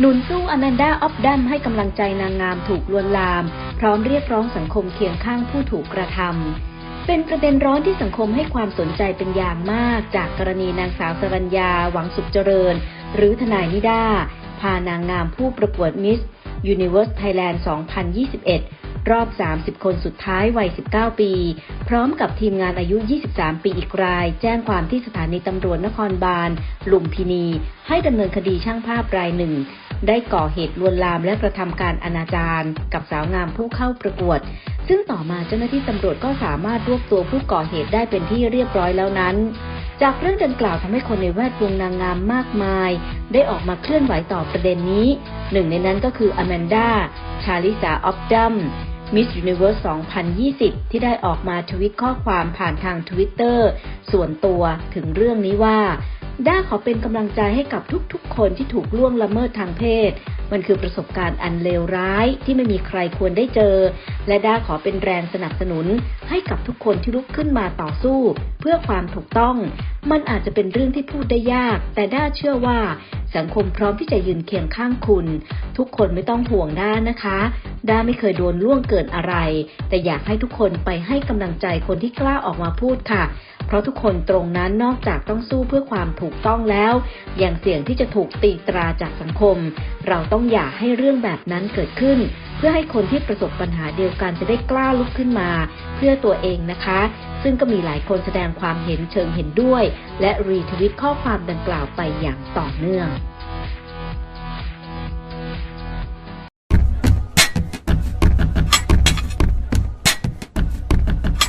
หนุนสู้อแมนดาออฟดัมให้กำลังใจนางงามถูกลวนลาม พร้อมเรียกร้องสังคมเคียงข้างผู้ถูกกระทำ เป็นประเด็นร้อนที่สังคมให้ความสนใจเป็นอย่างมาก จากกรณีนางสาวสรัญญา หวังสุขเจริญ หรือทนายนิดาพานางงามผู้ประกวดมิส Universe Thailand 2021 รอบ 30 คนสุดท้ายวัย 19 ปี พร้อมกับทีมงานอายุ 23 ปีอีกราย แจ้งความที่สถานีตำรวจนครบาล ลุมพินี ให้ดำเนินคดีช่างภาพรายหนึ่ง ได้ก่อเหตุลวนลามและกระทำการอนาจารกับสาวงามผู้เข้าประกวด ซึ่งต่อมาเจ้าหน้าที่ตำรวจก็สามารถรวบตัวผู้ก่อเหตุได้เป็นที่เรียบร้อยแล้วนั้น จากเรื่องดังกล่าวทำให้คนในแวดวงนางงามมากมาย ได้ออกมาเคลื่อนไหวต่อประเด็นนี้ หนึ่งในนั้นก็คืออแมนดา ชาลิสาออฟดัมมิส s u นิเว r ร์ส 2020 ที่ได้ออกมาทวิตข้อความผ่านทางทวิตเตอร์ส่วนตัวถึงเรื่องนี้ว่า ด้าขอเป็นกำลังใจให้กับทุกๆ คนที่ถูกล่วงละเมิดทางเพศ มันคือประสบการณ์อันเลวร้ายที่ไม่มีใครควรได้เจอ และด้าขอเป็นแรงสนับสนุน ให้กับทุกคนที่ลุกขึ้นมาต่อสู้ เพื่อความถูกต้อง มันอาจจะเป็นเรื่องที่พูดได้ยาก แต่ด้าเชื่อว่า สังคมพร้อมที่จะยืนเคียงข้างคุณ ทุกคนไม่ต้องห่วงด้านะคะ ด้าไม่เคยโดนล่วงเกินอะไร แต่อยากให้ทุกคนไปให้กำลังใจคนที่กล้าออกมาพูดค่ะ เพราะทุกคนตรงนั้นนอกจากต้องสู้เพื่อความถูกต้องแล้ว ยังเสี่ยงที่จะถูกตีตราจากสังคม เราต้องอย่าให้เรื่องแบบนั้นเกิดขึ้น เพื่อให้คนที่ประสบปัญหาเดียวกันจะได้กล้าลุกขึ้นมา เพื่อตัวเองนะคะ ซึ่งก็มีหลายคนแสดงความเห็นเชิงเห็นด้วย และรีทวิตข้อความดังกล่าวไปอย่างต่อเนื่อง